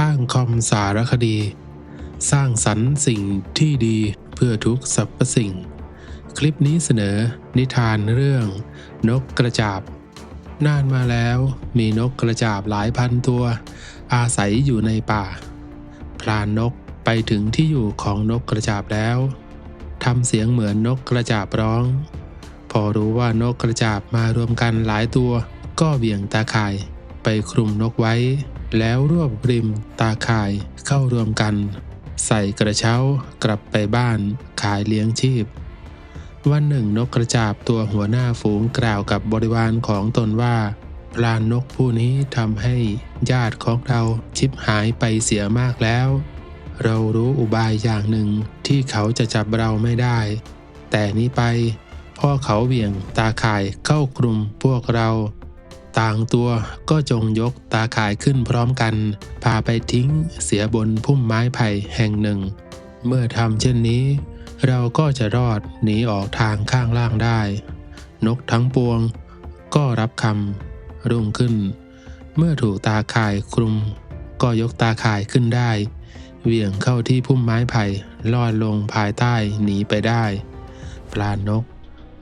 ตั้งคอมสารคดี สร้างสรรค์สิ่งที่ดีเพื่อทุกสรรพสิ่ง คลิปนี้เสนอนิทานเรื่อง นกกระจาบนานมาแล้วมีนกกระจาบหลายพันตัว อาศัยอยู่ในป่า พรานนกไปถึงที่อยู่ของนกกระจาบแล้วทำเสียงเหมือนนกกระจาบร้อง พอรู้ว่านกกระจาบมารวมกันหลายตัว ก็เบี่ยงตาข่ายไปคลุมนกไว้ แล้วรวบริมตาข่ายเข้ารวมกัน ใส่กระเช้ากลับไปบ้านขายเลี้ยงชีพ วันหนึ่งนกกระจาบตัวหัวหน้าฝูงกล่าวกับบริวารของตนว่าพลานนกผู้นี้ทำให้ญาติของเราชิบหายไปเสียมากแล้ว เรารู้อุบายอย่างหนึ่งที่เขาจะจับเราไม่ได้ แต่นี้ไป พ่อเขาเบี่ยงตาข่ายเข้ากลุ่มพวกเรา ต่างตัวก็จงยกตาข่ายขึ้นพร้อมกัน พาไปทิ้งเสียบนพุ่มไม้ไผ่แห่งหนึ่ง เมื่อทำเช่นนี้ เราก็จะรอดหนีออกทางข้างล่างได้ นกทั้งปวง ก็รับคำรุ่งขึ้น เมื่อถูกตาข่ายคลุม ก็ยกตาข่ายขึ้นได้เหวี่ยงเข้าที่พุ่มไม้ไผ่ลอดลงภายใต้หนีไปได้ ปลานก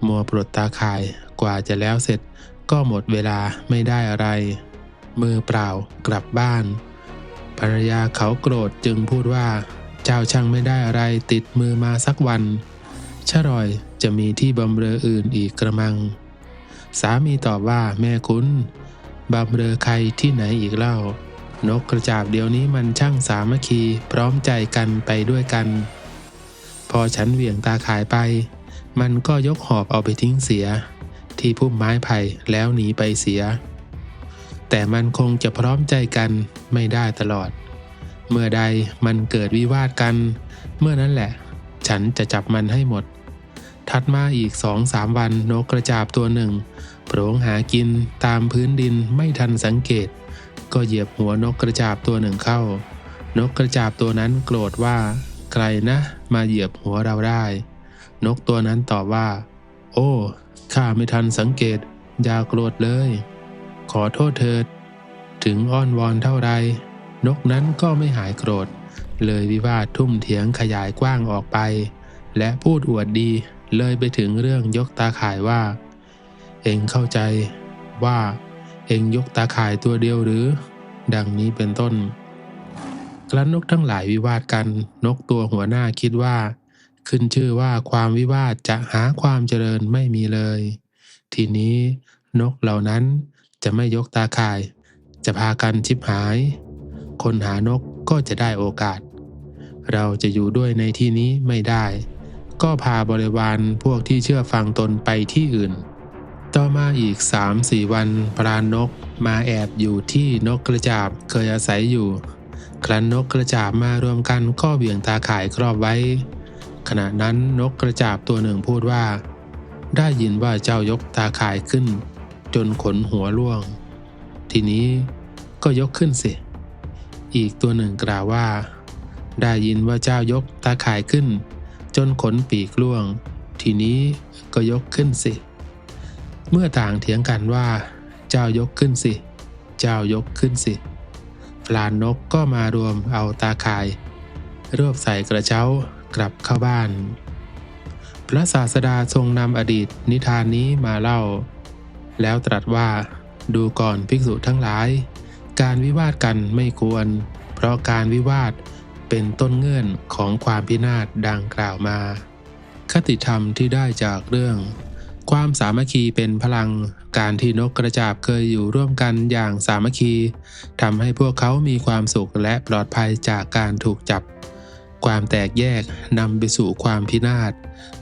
มัวปลดตาข่ายกว่าจะแล้วเสร็จก็หมดเวลาไม่ได้อะไร มือเปล่ากลับบ้าน ภรรยาเขาโกรธจึงพูดว่า เจ้าช่างไม่ได้อะไรติดมือมาสักวันชะรอยจะมีที่บำเรออื่นอีกกระมัง สามีตอบว่าแม่คุณบำเรอใครที่ไหนอีกเล่า นกกระจาบเดี๋ยวนี้มันช่างสามัคคีพร้อมใจกันไปด้วยกัน พอฉันเหวี่ยงตาขายไป มันก็ยกหอบเอาไปทิ้งเสีย ที่พุ่มไม้ไผ่แล้วหนีไปเสีย แต่มันคงจะพร้อมใจกันไม่ได้ตลอด เมื่อใดมันเกิดวิวาทกัน เมื่อนั้นแหละ ฉันจะจับมันให้หมด ถัดมาอีกสองสามวันนกกระจาบตัวหนึ่งโผลงหากินตามพื้นดินไม่ทันสังเกต ก็เหยียบหัวนกกระจาบตัวหนึ่งเข้า นกกระจาบตัวนั้นโกรธว่า ใครนะ มาเหยียบหัวเราได้ นกตัวนั้นตอบว่า โอ้ข้าไม่ทันสังเกต อย่าโกรธเลย ขอโทษเถิด ถึงอ้อนวอนเท่าไร นกนั้นก็ไม่หายโกรธ เลยวิวาททุ่มเถียงขยายกว้างออกไป และพูดอวดดีเลยไปถึงเรื่องยกตาข่ายว่า เองเข้าใจว่า เองยกตาข่ายตัวเดียวหรือ ดังนี้เป็นต้น ครั้นนกทั้งหลายวิวาทกัน นกตัวหัวหน้าคิดว่า ขึ้นชื่อว่าความวิวาทจะหาความเจริญไม่มีเลย ทีนี้นกเหล่านั้นจะไม่ยกตาข่าย จะพากันชิบหาย คนหานกก็จะได้โอกาส เราจะอยู่ด้วยในที่นี้ไม่ได้ ก็พาบริวารพวกที่เชื่อฟังตนไปที่อื่น ต่อมาอีกสามสี่วันพรานนกมาแอบอยู่ที่นกกระจาบเคยอาศัยอยู่ ครั้นนกกระจาบมารวมกันก็เบี่ยงตาข่ายครอบไว้ ขณะนั้นนกกระจาบตัวหนึ่งพูดว่า ได้ยินว่าเจ้ายกตาข่ายขึ้น จนขนหัวร่วง ทีนี้ก็ยกขึ้นสิ อีกตัวหนึ่งกล่าวว่า ได้ยินว่าเจ้ายกตาข่ายขึ้น จนขนปีกร่วง ทีนี้ก็ยกขึ้นสิ เมื่อต่างเถียงกันว่า เจ้ายกขึ้นสิ เจ้ายกขึ้นสิพลานนกก็มารวมเอาตาข่ายรวบใส่กระเช้า กลับเข้าบ้าน พระศาสดาทรงนำอดีตนิทานนี้มาเล่า แล้วตรัสว่า ดูก่อนภิกษุทั้งหลาย การวิวาทกันไม่ควร เพราะการวิวาทเป็นต้นเงื่อนของความพินาศดังกล่าวมา คติธรรมที่ได้จากเรื่อง ความสามัคคีเป็นพลัง การที่นกกระจาบเคยอยู่ร่วมกันอย่างสามัคคีทำให้พวกเขามีความสุขและปลอดภัยจากการถูกจับ ความแตกแยกนำไปสู่ความพินาศ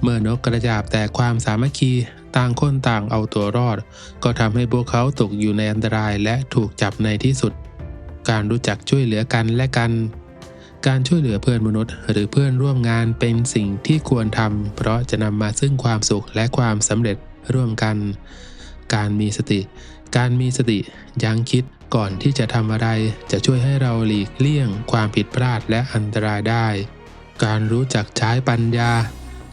เมื่อนกกระจาบแต่ความสามัคคีต่างคนต่างเอาตัวรอด ก็ทำให้พวกเขาตกอยู่ในอันตรายและถูกจับในที่สุด การรู้จักช่วยเหลือกันและกัน การช่วยเหลือเพื่อนมนุษย์ หรือเพื่อนร่วมงานเป็นสิ่งที่ควรทำเพราะจะนำมาซึ่งความสุขและความสำเร็จร่วมกัน การมีสติ การมีสติยั้งคิด ก่อนที่จะทำอะไรจะช่วยให้เราหลีกเลี่ยงความผิดพลาดและอันตรายได้ การรู้จักใช้ปัญญา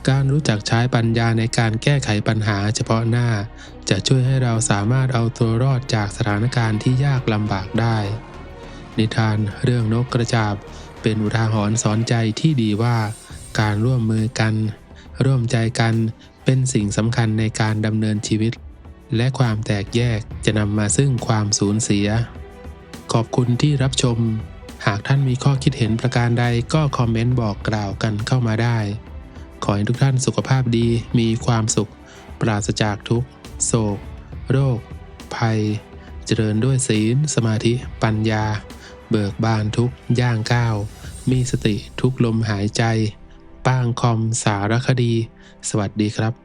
การรู้จักใช้ปัญญาในการแก้ไขปัญหาเฉพาะหน้า จะช่วยให้เราสามารถเอาตัวรอดจากสถานการณ์ที่ยากลำบากได้ นิทานเรื่องนกกระจาบ เป็นอุทาหรณ์สอนใจที่ดีว่า การร่วมมือกัน ร่วมใจกันเป็นสิ่งสำคัญในการดำเนินชีวิต และความแตกแยกจะนำมาซึ่งความสูญเสีย ขอบคุณที่รับชม หากท่านมีข้อคิดเห็นประการใดก็คอมเมนต์บอกกล่าวกันเข้ามาได้ ขอให้ทุกท่านสุขภาพดีมีความสุข ปราศจากทุกข์ โศก โรค ภัย เจริญด้วยศีล สมาธิ ปัญญา เบิกบานทุกย่างก้าว มีสติทุกลมหายใจ ป้างคอมสารคดี สวัสดีครับ